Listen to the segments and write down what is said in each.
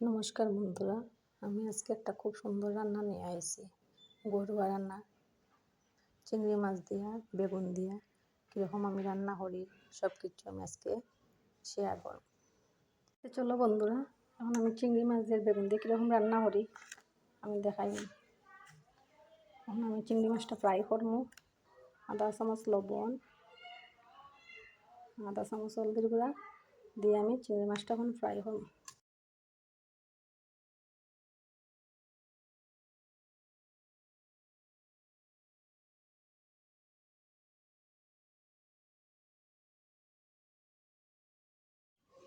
নমস্কার বন্ধুরা, আমি আজকে একটা খুব সুন্দর রান্না নিয়ে আসছি গরুয়া রান্না। চিংড়ি মাছ দিয়া, বেগুন দিয়া, কীরকম আমি রান্না করি সব কিছু আমি আজকে শেয়ার করব। তো চলো বন্ধুরা, এখন আমি চিংড়ি মাছ দিয়ে বেগুন দিয়ে কীরকম রান্না করি, আমি দেখাই। এখন আমি চিংড়ি মাছটা ফ্রাই করব। আদা, চামচ, লবণ। আদা, চামচ, হলদির গুঁড়া দিয়ে আমি চিংড়ি মাছটা এখন ফ্রাই করব।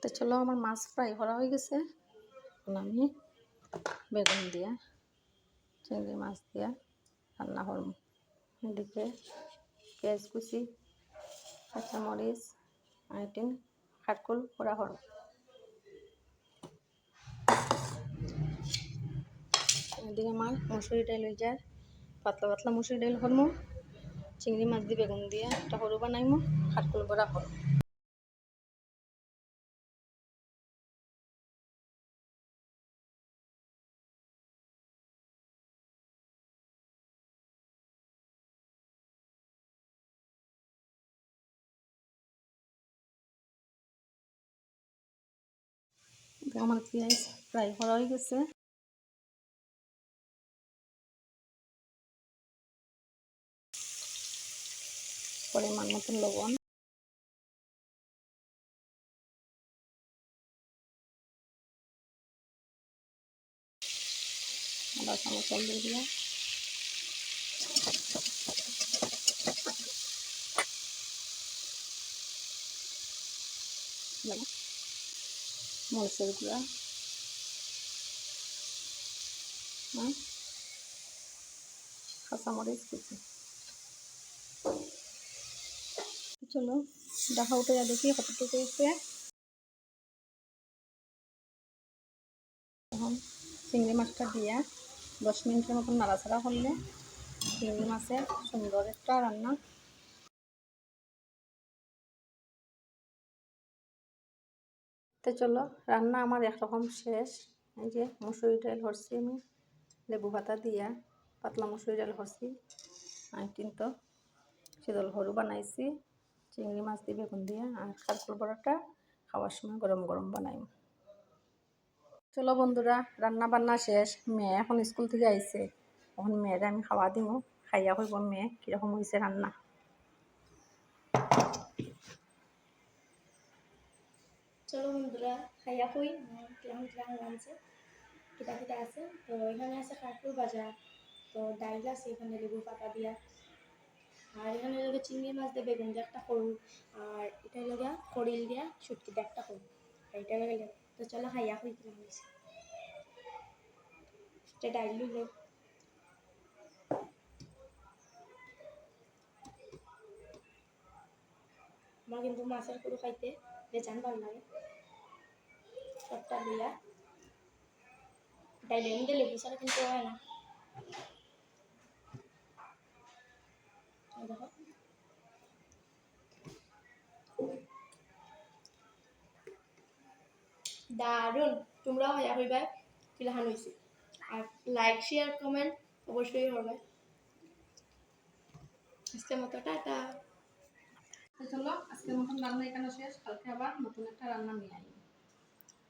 তো চলো, আমার মাছ ফ্রাই করা হয়ে গেছে। আমি বেগুন দিয়া, চিংড়ি মাছ দিয়া রান্না করব। এদিকে পেঁয়াজ কুচি, কাঁচামরিচ, আইটেম, খাটকুল করা করব। এদিকে আমার মসুরি ডাইল হয়ে যায়, পাতলা পাতলা মসুরি ডাইল করব। চিংড়ি মাছ দিয়ে বেগুন দিয়ে একটা সরু বানাইমো খাটকুল বড়া করব। আমার পেঁয়াজ ফ্রাই করা হয়ে গেছে। পরিমাণ মতন লবণ। আদা চামচ হলদি দিয়ে মরিচের গুঁড়া। কাঁচামরিচ কুচি চলো, দেখা উঠে দেখি কতটুকু হয়েছে। এখন চিংড়ি মাছটা দিয়ে দশ মিনিটের মতন নাড়াচাড়া করলে চিংড়ি মাছের সুন্দর একটা রান্না তো চলো, রান্না আমার একরকম শেষ। এই যে মুসুরি ডাল হরছি আমি, লেবু পাতা দিয়া, পাতলা মুসুরি ডাল হরছি। আর কিন্তু শীতল হরু বানাইছি, চিংড়ি মাছ দিয়ে বেগুন দিয়ে, আর কারকুল বড়াটা খাওয়ার সময় গরম গরম বানাই। চলো বন্ধুরা, রান্না বান্না শেষ। মেয়ে এখন স্কুল থেকে আইছে, এখন মেয়েরা আমি খাওয়া দিব খাইয়া হইব মেয়ে, কীরকম হয়েছে রান্না। চলো বন্ধুরা, খাইয়া কই কেমন কেমন লাগছে? কিতা কিতা আছে। তো এখানে আছে কাঠপুর বাজার। তো ডাইল আছে এখানে লেবু পাতা দিয়া। আর এখানে লগে চিংড়ি মাছ দিয়ে বেগুন একটা করু আর এটা লগে কড়িল দিয়া শুটকি দিয়ে একটা করু আর এটা লগে তো চলো খাইয়া কই কীরকম হয়েছে এটা ডাইল লইলে আমার কিন্তু মাছের কুড়ো খাইতে। বেজান ভালো লাগে সবটা দিয়া। লেবু ছাড়া কিন্তু হয় না? তোমরাও হইয়া হইবা কিলাহান হয়েছে আর লাইক শেয়ার কমেন্ট অবশ্যই করবে। আজকের মতো টাটা। চলো আজকের মতন রান্না এখানে শেষ। কালকে আবার নতুন একটা রান্না নিয়ে আই